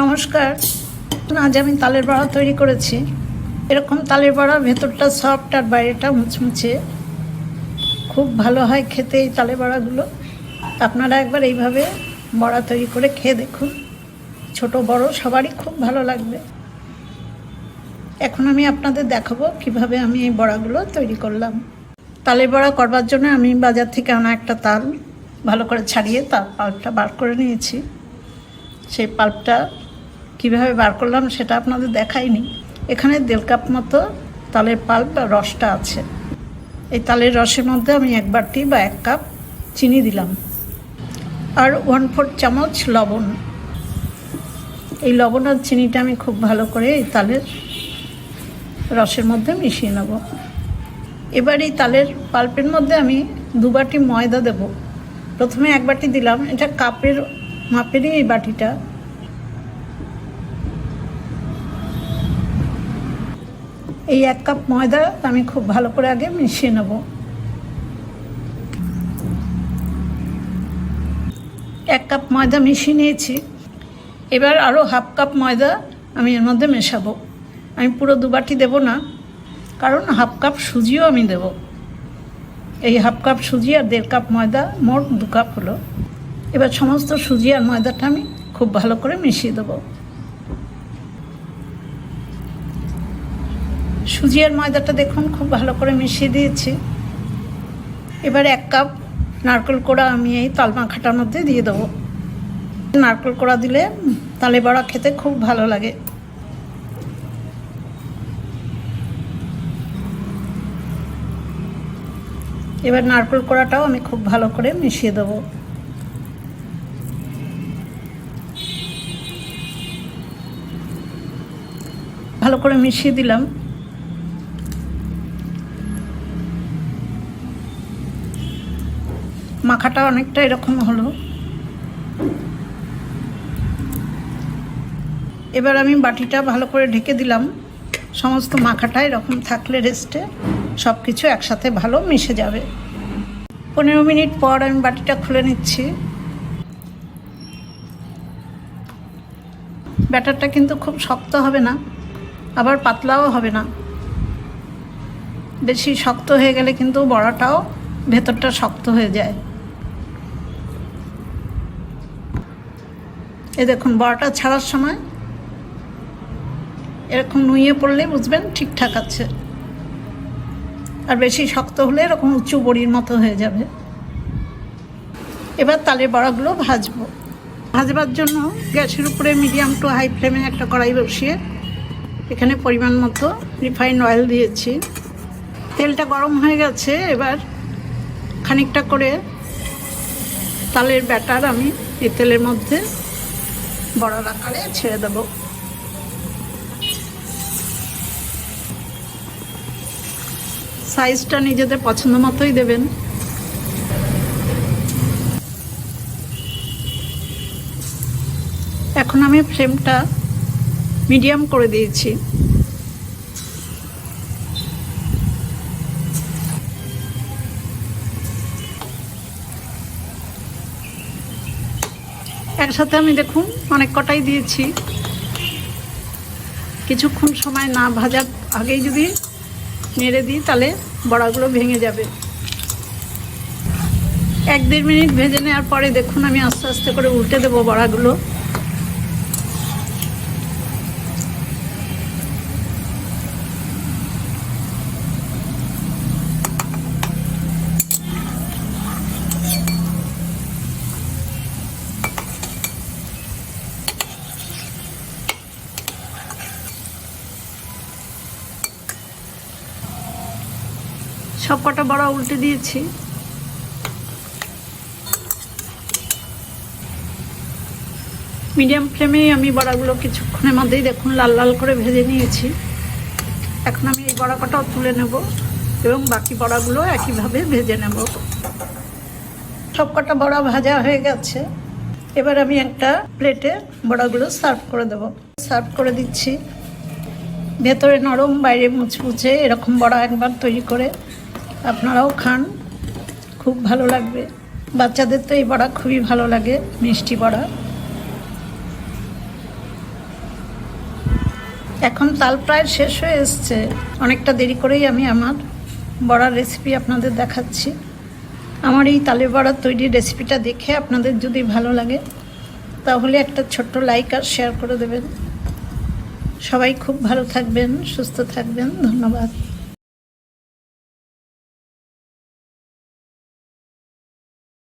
নমস্কার। আজ আমি তালের বড়া তৈরি করেছি। এরকম তালের বড়া ভেতরটা সফট আর বাইরেটা মুচমুচে। খুব ভালো হয় খেতে এই তালের বড়াগুলো। আপনারা একবার এইভাবে বড়া তৈরি করে খেয়ে দেখুন। ছোট, বড়, সবারই খুব ভালো লাগবে। এখন আমি আপনাদের দেখাবো কীভাবে আমি এই বড়াগুলো তৈরি করলাম। তালের বড়া করবার জন্য আমি বাজার থেকে আনা একটা তাল, ভালো করে ছাড়িয়ে তার পাল্পটা বার করে নিয়েছি। সেই পাল্পটা কীভাবে বার করলাম সেটা আপনাদের দেখাইনি। এখানে দেড় কাপ মতো তালের পাল্প বা রসটা আছে। এই তালের রসের মধ্যে আমি এক বাটি বা এক কাপ চিনি দিলাম। আর ওয়ান ফোর চামচ লবণ। এই লবণ আর চিনিটা আমি খুব ভালো করে এই তালের রসের মধ্যে মিশিয়ে নেব। এবার এই তালের পাল্পের মধ্যে আমি দু বাটি ময়দা দেব। প্রথমে এক বাটি দিলাম। এটা কাপের মাপেরই এই বাটিটা। এই এক কাপ ময়দা আমি খুব ভালো করে আগে মিশিয়ে নেব। এক কাপ ময়দা মিশিয়ে নিয়েছি। এবার আরও হাফ কাপ ময়দা আমি এর মধ্যে মেশাবো। আমি পুরো দু বাটি দেবো না, কারণ হাফ কাপ সুজিও আমি দেব। এই হাফ কাপ সুজি আর দেড় কাপ ময়দা, মোট দু কাপ হলো। এবার সমস্ত সুজি আর ময়দাটা আমি খুব ভালো করে মিশিয়ে দেবো। সুজি আর ময়দাটা দেখুন, খুব ভালো করে মিশিয়ে দিয়েছি। এবার এক কাপ নারকেল কোড়া আমি এই তাল মাখাটার মধ্যে দিয়ে দেবো। নারকেল কোড়া দিলে তালে বড়া খেতে খুব ভালো লাগে। এবার নারকেল কোড়াটাও আমি খুব ভালো করে মিশিয়ে দেবো। ভালো করে মিশিয়ে দিলাম। মাখাটা অনেকটা এরকম হলো। এবার আমি বাটিটা ভালো করে ঢেকে দিলাম। সমস্ত মাখাটা এরকম থাকলে রেস্টে সব কিছু একসাথে ভালো মিশে যাবে। পনেরো মিনিট পর আমি বাটিটা খুলে নিচ্ছি। ব্যাটারটা কিন্তু খুব শক্ত হবে না, আবার পাতলাও হবে না। বেশি শক্ত হয়ে গেলে কিন্তু বড়াটাও ভেতরটা শক্ত হয়ে যায়। এই দেখুন, বড়াটা ছাড়ার সময় এরকম নুইয়ে পড়লে বুঝবেন ঠিকঠাক আছে। আর বেশি শক্ত হলে এরকম উঁচু বড়ির মতো হয়ে যাবে। এবার তালের বড়াগুলো ভাজবো। ভাজবার জন্য গ্যাসের উপরে মিডিয়াম টু হাই ফ্লেমে একটা কড়াই বসিয়ে এখানে পরিমাণ মতো রিফাইন্ড অয়েল দিয়েছি। তেলটা গরম হয়ে গেছে, এবার খানিকটা করে তালের ব্যাটার আমি এই তেলের মধ্যে বড়ার আকারে ছেড়ে দেব। সাইজটা নিজেদের পছন্দ মতোই দেবেন। এখন আমি ফ্রেমটা মিডিয়াম করে দিয়েছি। একসাথে আমি দেখুন অনেক কটাই দিয়েছি। কিছুক্ষণ সময় না ভাজার আগেই যদি নেড়ে দিই, তাহলে বড়াগুলো ভেঙে যাবে। এক দেড় মিনিট ভেজে নেওয়ার পরে দেখুন আমি আস্তে আস্তে করে উল্টে দেবো বড়াগুলো। সব কটা বড়া উল্টে দিয়েছি। মিডিয়াম ফ্লেমেই আমি বড়াগুলো কিছুক্ষণের মধ্যেই দেখুন লাল লাল করে ভেজে নিয়েছি। এখন আমি এই বড়া কটাও তুলে নেব এবং বাকি বড়াগুলো একইভাবে ভেজে নেব। সব কটা বড়া ভাজা হয়ে গেছে। এবার আমি একটা প্লেটে বড়াগুলো সার্ভ করে দেব। সার্ভ করে দিচ্ছি। ভেতরে নরম, বাইরে মুচমুচে এরকম বড়া একবার তৈরি করে আপনারাও খান। খুব ভালো লাগবে। বাচ্চাদের তো এই বড়া খুবই ভালো লাগে, মিষ্টি বড়া। এখন তাল প্রায় শেষ হয়ে এসছে। অনেকটা দেরি করেই আমি আমার বড়ার রেসিপি আপনাদের দেখাচ্ছি। আমার এই তালের বড়া তৈরি রেসিপিটা দেখে আপনাদের যদি ভালো লাগে, তাহলে একটা ছোট্ট লাইক আর শেয়ার করে দেবেন। সবাই খুব ভালো থাকবেন, সুস্থ থাকবেন। ধন্যবাদ।